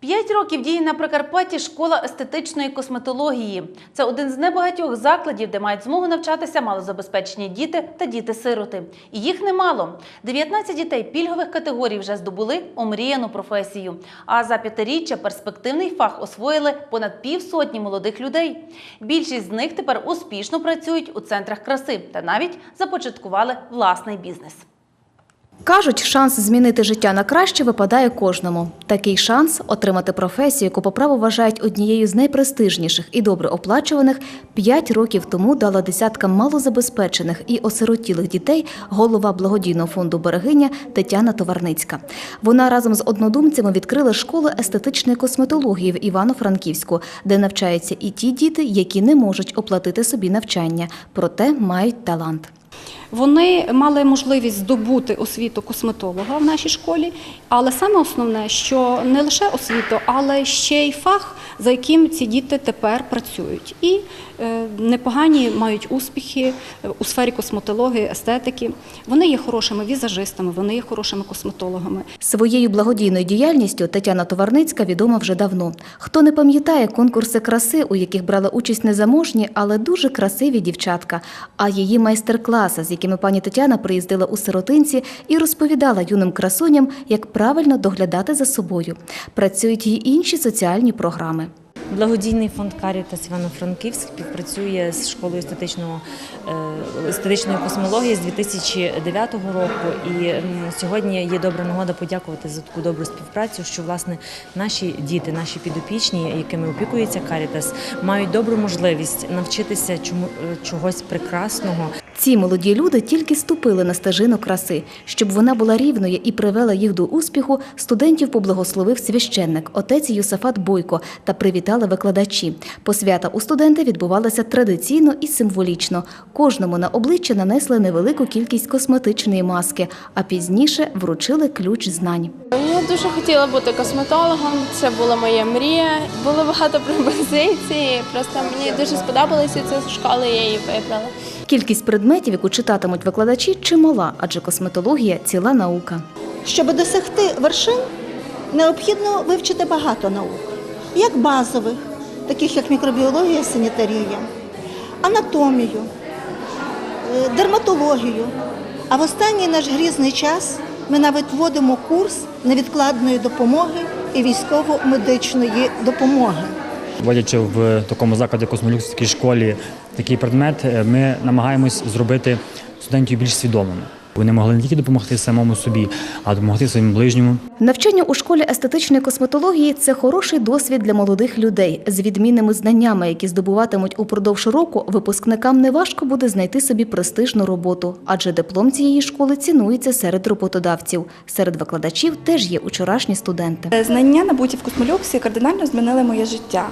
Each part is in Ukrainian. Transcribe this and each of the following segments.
П'ять років діє на Прикарпатті школа естетичної косметології. Це один з небагатьох закладів, де мають змогу навчатися малозабезпечені діти та діти-сироти. І їх немало. 19 дітей пільгових категорій вже здобули омріяну професію. А за п'ятиріччя перспективний фах освоїли понад півсотні молодих людей. Більшість з них тепер успішно працюють у центрах краси та навіть започаткували власний бізнес. Кажуть, шанс змінити життя на краще випадає кожному. Такий шанс отримати професію, яку по праву вважають однією з найпрестижніших і добре оплачуваних, п'ять років тому дала десяткам малозабезпечених і осиротілих дітей голова благодійного фонду Берегиня Тетяна Товарницька. Вона разом з однодумцями відкрила школу естетичної косметології в Івано-Франківську, де навчаються і ті діти, які не можуть оплатити собі навчання, проте мають талант. Вони мали можливість здобути освіту косметолога в нашій школі, але саме основне, що не лише освіту, але ще й фах, за яким ці діти тепер працюють. І е, непогані мають успіхи е, у сфері косметології, естетики. Вони є хорошими візажистами, вони є хорошими косметологами. Своєю благодійною діяльністю Тетяна Товарницька відома вже давно. Хто не пам'ятає конкурси краси, у яких брали участь незаможні, але дуже красиві дівчатка, а її майстер-класи, з якими пані Тетяна приїздила у сиротинці і розповідала юним красуням, як правильно доглядати за собою. Працюють і інші соціальні програми. Благодійний фонд Карітас Івано-Франківськ співпрацює з школою естетичного, е, естетичної космології з 2009 року. І сьогодні є добра нагода подякувати за таку добру співпрацю, що власне наші діти, наші підопічні, якими опікується Карітас, мають добру можливість навчитися чому е, чогось прекрасного, Ці молоді люди тільки ступили на стежину краси. Щоб вона була рівною і привела їх до успіху, студентів поблагословив священник, отець Юсафат Бойко, та привітали викладачі. Посвята у студенти відбувалася традиційно і символічно. Кожному на обличчя нанесли невелику кількість косметичної маски, а пізніше вручили ключ знань. Я дуже хотіла бути косметологом, це була моя мрія. Було багато пропозицій. Просто мені дуже сподобалася ця школа, я її вибрала. Кількість предметів, яку читатимуть викладачі, чимала, адже косметологія ціла наука. Щоб досягти вершин, необхідно вивчити багато наук, як базових, таких як мікробіологія, санітарія, анатомію, е, дерматологію. А в останній наш грізний час ми навіть вводимо курс невідкладної допомоги і військово-медичної допомоги. Вводячи в такому закладі космолюкській школі такий предмет, е, ми намагаємось зробити студентів більш свідомими. Вони могли не тільки допомогти самому собі, а допомогти своєму ближньому. Навчання у школі естетичної косметології це хороший досвід для молодих людей з відмінними знаннями, які здобуватимуть упродовж року. Випускникам неважко буде знайти собі престижну роботу, адже диплом цієї школи цінується серед роботодавців. Серед викладачів теж є учорашні студенти. Знання, набуті в космолюксі, кардинально змінили моє життя,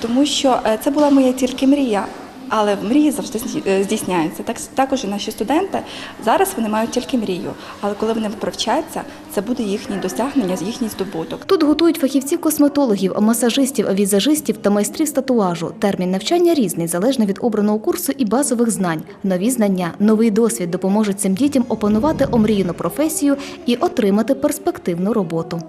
тому що е, це була моя тільки мрія. Але мрії завжди е, здійсняються. Так також і наші студенти зараз вони мають тільки мрію. Але коли вони привчаться, це буде їхнє досягнення, їхній здобуток. Тут готують фахівців косметологів, масажистів, візажистів та майстрів з татуажу. Термін навчання різний, залежно від обраного курсу і базових знань. Нові знання, новий досвід допоможуть цим дітям опанувати омріяну професію і отримати перспективну роботу.